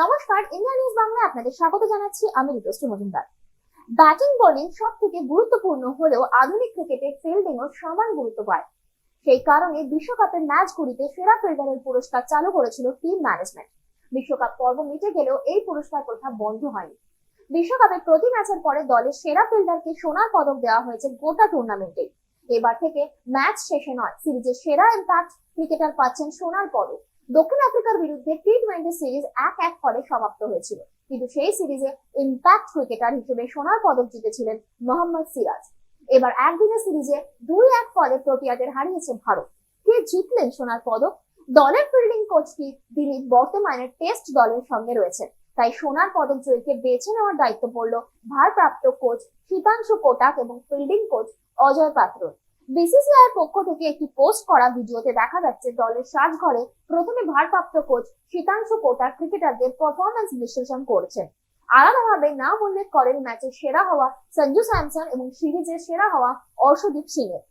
নমস্কার, India news বাংলায় আপনাদের স্বাগত জানাচ্ছি আমি ঋতুশ্রী মজুমদার। ব্যাটিং, বোলিং সব থেকে গুরুত্বপূর্ণ হলেও আধুনিক ক্রিকেটে ফিল্ডিংও সমান গুরুত্ব পায়। সেই কারণে বিশ্বকাপের ম্যাচগুলিতে সেরা ফিল্ডারের পুরস্কার চালু করেছিল টিম ম্যানেজমেন্ট। বিশ্বকাপ পর্ব মিটে গেলেও এই পুরস্কার প্রথা বন্ধ হয়নি। বিশ্বকাপের প্রতি ম্যাচের পরে দলের সেরা ফিল্ডারকে সোনার পদক দেওয়া হয়েছে গোটা টুর্নামেন্টে এবার থেকে ম্যাচ শেষে নয়, সিরিজের সেরা ইম্প্যাক্ট ক্রিকেটার পাচ্ছেন সোনার পদক। দক্ষিণ আফ্রিকার বিরুদ্ধে টি টোয়েন্টি সিরিজ এক এক ফলে সমাপ্ত হয়েছিল। কিন্তু সেই সিরিজে ইম্প্যাক্ট ক্রিকেটার হিসেবে সোনার পদক জিতেছিলেন মোহাম্মদ সিরাজ। এবার একদিনের সিরিজে দুই এক ফলে প্রোটিয়াদের হারিয়েছে ভারত। কে জিতলেন সোনার পদক? দলের ফিল্ডিং কোচটি তিনি বর্তমানে টেস্ট দলের সঙ্গে রয়েছেন। তাই সোনার পদক জয়ীকে বেছে নেওয়ার দায়িত্ব পড়ল ভারপ্রাপ্ত কোচ শীতাংশু কোটাক এবং ফিল্ডিং কোচ অজয় পাত্র বিসিসিআই পক্ষ থেকে একটি পোস্ট করা ভিডিওতে দেখা যাচ্ছে দলের সাজঘরে প্রথমে ভারপ্রাপ্ত কোচ শীতাংশু কোটাক ক্রিকেটারদের পারফরমেন্স বিশ্লেষণ করছেন। আলাদাভাবে নাম উল্লেখ করেন ম্যাচের সেরা হওয়া সঞ্জু স্যামসন এবং সিরিজের সেরা হওয়া অর্শদীপ সিং এর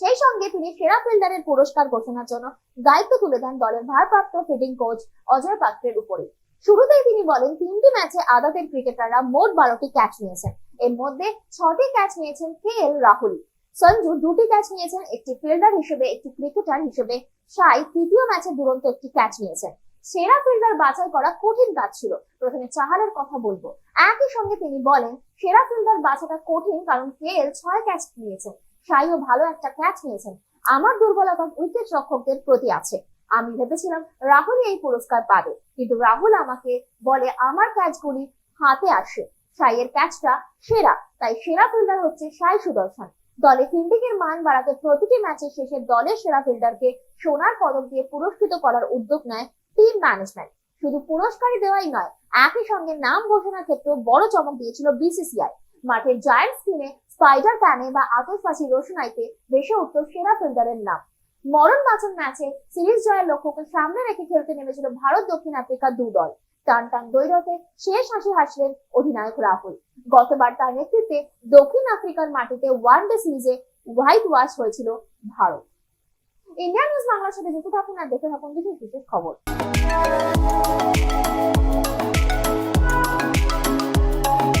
সেই সঙ্গে তিনি সেরা ফিল্ডারের পুরস্কার ঘোষণার জন্য দায়িত্ব তুলে দেন দলের ভারপ্রাপ্ত ফিল্ডিং কোচ অজয় পাত্রের উপরে শুরুতেই তিনি বলেন, তিনটি ম্যাচে আদাতের ক্রিকেটাররা মোট বারোটি ক্যাচ নিয়েছেন। এর মধ্যে ছটি ক্যাচ নিয়েছেন কে এল রাহুল সঞ্জু দুটি ক্যাচ নিয়েছেন, একটি ফিল্ডার হিসেবে, একটি ক্রিকেটার হিসেবে। সাই তৃতীয় ম্যাচে দুরন্ত একটি ক্যাচ নিয়েছেন। সেরা ফিল্ডার বাছাই করা কঠিন কাজ ছিল। প্রথমে চাহালের কথা বলব। একই সঙ্গে তিনি বলেন, সেরা ফিল্ডার বাছাটা কঠিন কারণ কে এল ছয় ক্যাচ নিয়েছেন। সাইও ভালো একটা ক্যাচ নিয়েছেন। আমার দুর্বলতা উইকেট রক্ষকদের প্রতি আছে। আমি ভেবেছিলাম রাহুল এই পুরস্কার পাবে। কিন্তু রাহুল আমাকে বলে, আমার ক্যাচগুলি হাতে আসে। সাইয়ের ক্যাচটা সেরা। তাই সেরা ফিল্ডার হচ্ছে সাই সুদর্শন। দলে ফিল্ডিং এর মান বাড়াতে প্রতিটি ম্যাচের শেষে দলের সেরা ফিল্ডারকে সোনার পদক দিয়ে পুরস্কৃত করার উদ্যোগ নেয় টিম ম্যানেজমেন্ট শুধু পুরস্কারই দেওয়াই নয়, একই সঙ্গে নাম ঘোষণার ক্ষেত্রেও বড় চমক দিয়েছিল বিসিসিআই মাঠের জায়ান্ট স্ক্রিনে স্পাইডার ক্যানে বা আতসবাসী রোশনাইতে ভেসে উঠত সেরা ফিল্ডারের নাম। মরণ বাঁচন ম্যাচে সিরিজ জয়ের লক্ষ্যকে সামনে রেখে খেলতে নেমেছিল ভারত দক্ষিণ আফ্রিকা দু দল। টান টান দৈরথে শেষ হাসি হাসলেন অধিনায়ক রাহুল। গতবার তার নেতৃত্বে দক্ষিণ আফ্রিকার মাটিতে ওয়ান ডে সিরিজে হোয়াইট ওয়াশ হয়েছিল ভারত। ইন্ডিয়া নিউজ বাংলার সাথে যুক্ত থাকুন আর দেখে থাকুন বিশেষ বিশেষ খবর।